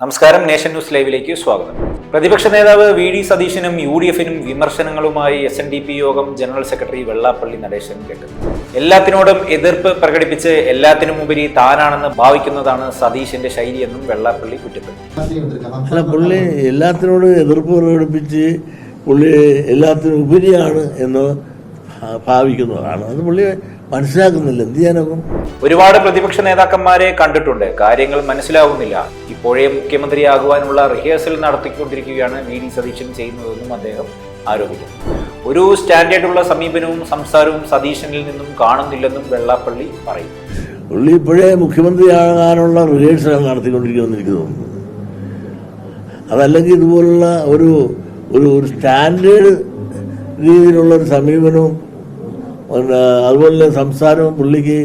നമസ്കാരം. Nation news ലൈവിലേക്ക് സ്വാഗതം. പ്രതിപക്ഷ നേതാവ് വി ഡി സതീശനും യു ഡി എഫിനും വിമർശനങ്ങളുമായി S N D P Yogam general secretary Vellappally Natesan രംഗത്ത്. എല്ലാത്തിനോടും എതിർപ്പ് പ്രകടിപ്പിച്ച് എല്ലാത്തിനും ഉപരി താനാണെന്ന് ഭാവിക്കുന്നതാണ് സതീശന്റെ ശൈലിയെന്നും വെള്ളാപ്പള്ളി കുറ്റപ്പെടുത്തി. അല്ല പുള്ളി എല്ലാത്തിനോടും എതിർപ്പ് പ്രകടിപ്പിച്ച് പുള്ളി എല്ലാത്തിനും ഉപരിയാണ് എന്ന് ഭാവിക്കുന്നതാണ്. അത് പുള്ളി മനസ്സിലാക്കുന്നില്ല. എന്ത് ചെയ്യാനൊക്കും ഒരുപാട് പ്രതിപക്ഷ നേതാക്കന്മാരെ കണ്ടിട്ടുണ്ട്. കാര്യങ്ങൾ മനസ്സിലാവുന്നില്ല. ഇപ്പോഴേ മുഖ്യമന്ത്രിയാകുവാനുള്ള റിഹേഴ്സൽ നടത്തിക്കൊണ്ടിരിക്കുകയാണ് വി ഡി സതീശൻ ചെയ്യുന്നതെന്നും അദ്ദേഹം ആരോപിക്കുന്നു. ഒരു സ്റ്റാൻഡേർഡുള്ള സമീപനവും സംസാരവും സതീശനിൽ നിന്നും കാണുന്നില്ലെന്നും വെള്ളാപ്പള്ളി പറയും. പുള്ളി ഇപ്പോഴേ മുഖ്യമന്ത്രിയാകാനുള്ള റിഹേഴ്സൽ നടത്തിക്കൊണ്ടിരിക്കുമെന്ന് എനിക്ക് തോന്നുന്നു. അതല്ലെങ്കിൽ ഇതുപോലുള്ള ഒരു ഒരു സ്റ്റാൻഡേർഡ് രീതിയിലുള്ള ഒരു സമീപനവും അതുപോലെ സംസാരവും പുള്ളിക്ക്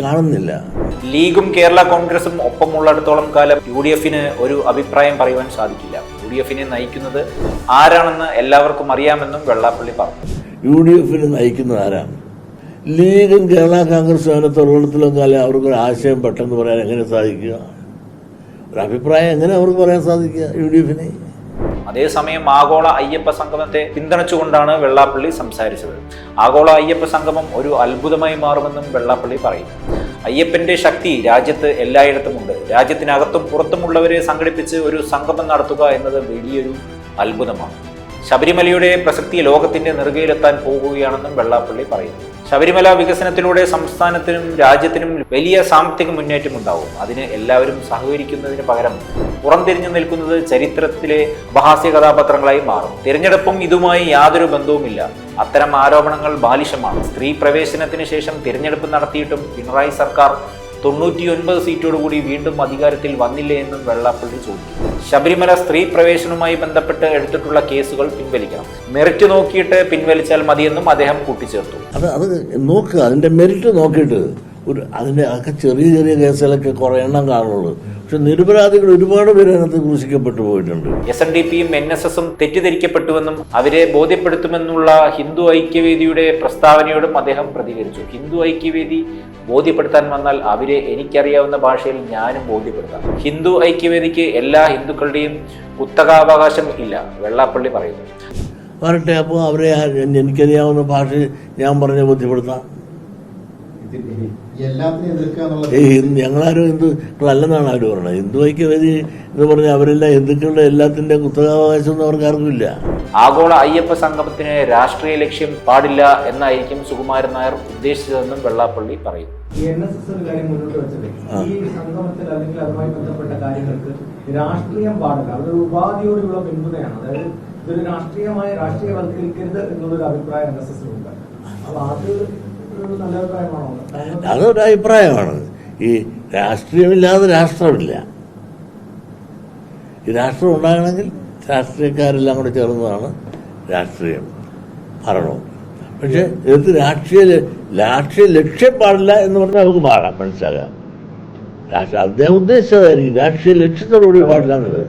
കാണുന്നില്ല. ലീഗും കേരള കോൺഗ്രസും ഒപ്പമുള്ളിടത്തോളം കാലം യു ഡി എഫിന് ഒരു അഭിപ്രായം പറയുവാൻ സാധിക്കില്ല. യു ഡി എഫിനെ നയിക്കുന്നത് ആരാണെന്ന് എല്ലാവർക്കും അറിയാമെന്നും വെള്ളാപ്പള്ളി പറഞ്ഞു. യു ഡി എഫിനെ നയിക്കുന്നത് ആരാണ്? ലീഗും കേരള കോൺഗ്രസും അതിനകത്ത് ഉള്ളിടത്തോളം കാലം അവർക്കൊരു ആശയം പെട്ടെന്ന് പറയാൻ എങ്ങനെ സാധിക്കുക? ഒരു അഭിപ്രായം എങ്ങനെ അവർക്ക് പറയാൻ സാധിക്കുക യു ഡി എഫിനെ? അതേസമയം ആഗോള അയ്യപ്പ സംഗമത്തെ പിന്തുണച്ചുകൊണ്ടാണ് വെള്ളാപ്പള്ളി സംസാരിച്ചത്. ആഗോള അയ്യപ്പ സംഗമം ഒരു അത്ഭുതമായി മാറുമെന്നും വെള്ളാപ്പള്ളി പറയും. അയ്യപ്പന്റെ ശക്തി രാജ്യത്ത് എല്ലായിടത്തുമുണ്ട് രാജ്യത്തിനകത്തും പുറത്തുമുള്ളവരെ സംഘടിപ്പിച്ച് ഒരു സംഗമം നടത്തുക എന്നത് വലിയൊരു അത്ഭുതമാണ്. ശബരിമലയുടെ പ്രസക്തി ലോകത്തിന്റെ നെറുകയിലെത്താൻ പോകുകയാണെന്നും വെള്ളാപ്പള്ളി പറയുന്നു. ശബരിമല വികസനത്തിലൂടെ സംസ്ഥാനത്തിനും രാജ്യത്തിനും വലിയ സാമ്പത്തിക മുന്നേറ്റം ഉണ്ടാവും അതിന് എല്ലാവരും സഹകരിക്കുന്നതിന് പകരം പുറംതിരിഞ്ഞു നിൽക്കുന്നത് ചരിത്രത്തിലെ അപഹാസ്യ കഥാപാത്രങ്ങളായി മാറും. തിരഞ്ഞെടുപ്പും ഇതുമായി യാതൊരു ബന്ധവുമില്ല. അത്തരം ആരോപണങ്ങൾ ബാലിശമാണ്. സ്ത്രീ പ്രവേശനത്തിന് ശേഷം തിരഞ്ഞെടുപ്പ് നടത്തിയിട്ടും പിണറായി സർക്കാർ തൊണ്ണൂറ്റിയൊൻപത് സീറ്റോടുകൂടി വീണ്ടും അധികാരത്തിൽ വന്നില്ലേ എന്നും വെള്ളാപ്പള്ളി ചോദിച്ചു ശബരിമല സ്ത്രീ പ്രവേശനവുമായി ബന്ധപ്പെട്ട് എടുത്തിട്ടുള്ള കേസുകൾ പിൻവലിക്കണം. മെറിറ്റ് നോക്കിയിട്ട് പിൻവലിച്ചാൽ മതിയെന്നും അദ്ദേഹം കൂട്ടിച്ചേർത്തു. അത് അത് നോക്കുക. അതിന്റെ മെറിറ്റ് നോക്കിയിട്ട് ഒരു അതിന്റെ അതൊക്കെ ചെറിയ ചെറിയ കേസുകളൊക്കെ കുറേ എണ്ണം കാണുള്ളൂ. പക്ഷെ നിരപരാധികൾ ഒരുപാട് പേര് അതിനകത്ത് ക്രൂശിക്കപ്പെട്ടു പോയിട്ടുണ്ട്. എസ് എൻ ഡി പിയും എൻ എസ് എസും തെറ്റിദ്ധരിക്കപ്പെട്ടുവെന്നും അവരെ ബോധ്യപ്പെടുത്തുമെന്നുള്ള ഹിന്ദു ഐക്യവേദിയുടെ പ്രസ്താവനയോടും അദ്ദേഹം പ്രതികരിച്ചു. ഹിന്ദു ഐക്യവേദി ബോധ്യപ്പെടുത്താൻ വന്നാൽ അവരെ എനിക്കറിയാവുന്ന ഭാഷയിൽ ഞാനും ബോധ്യപ്പെടുത്താം. ഹിന്ദു ഐക്യവേദിക്ക് എല്ലാ ഹിന്ദുക്കളുടെയും കുത്തകാവകാശം ഇല്ല വെള്ളാപ്പള്ളി പറയുന്നു. വരട്ടെ അപ്പോൾ അവരെ എനിക്കറിയാവുന്ന ഭാഷ ഞാൻ പറഞ്ഞ് ബോധ്യപ്പെടുത്താം. ഈ ഹിന്ദു ഞങ്ങളാരും ഹിന്ദുക്കളല്ലെന്നാണ് അവർ പറഞ്ഞത് ഹിന്ദു ഐക്യവേദി എന്ന് പറഞ്ഞാൽ അവരെല്ലാം ഹിന്ദുക്കളുടെ എല്ലാത്തിന്റെ കുത്തകാവകാശം ഒന്നും അവർക്ക് ആർക്കുമില്ല. ആഗോള അയ്യപ്പ സംഗമത്തിന് രാഷ്ട്രീയ ലക്ഷ്യം പാടില്ല എന്നായിരിക്കും സുകുമാരൻ നായർ ഉദ്ദേശിച്ചതെന്നും വെള്ളാപ്പള്ളി പറയുന്നു രാഷ്ട്രീയം പാടില്ല. അതൊരു ഉപാധിയോടുള്ള പിന്തുണയാണ്. അതായത് ഇതൊരു രാഷ്ട്രീയമായ രാഷ്ട്രീയവൽക്കരിക്കരുത് എന്നുള്ളൊരു അഭിപ്രായം എൻ എസ് എസിനുണ്ട്. അപ്പൊ അത് അതൊരു അഭിപ്രായമാണ്? ഈ രാഷ്ട്രീയമില്ലാതെ രാഷ്ട്രമില്ല. ഈ രാഷ്ട്രം ഉണ്ടാകണമെങ്കിൽ രാഷ്ട്രീയക്കാരെല്ലാം കൂടെ ചേർന്നതാണ് രാഷ്ട്രീയം ഭരണവും. പക്ഷെ ഇത് രാഷ്ട്രീയ രാഷ്ട്രീയ ലക്ഷ്യം പാടില്ല എന്ന് പറഞ്ഞാൽ നമുക്ക് മാറാം മനസ്സിലാകാം രാഷ്ട്രീയ അദ്ദേഹം ഉദ്ദേശിച്ചതായിരിക്കും രാഷ്ട്രീയ ലക്ഷ്യത്തോടുകൂടി പാടില്ല എന്നുള്ളത്.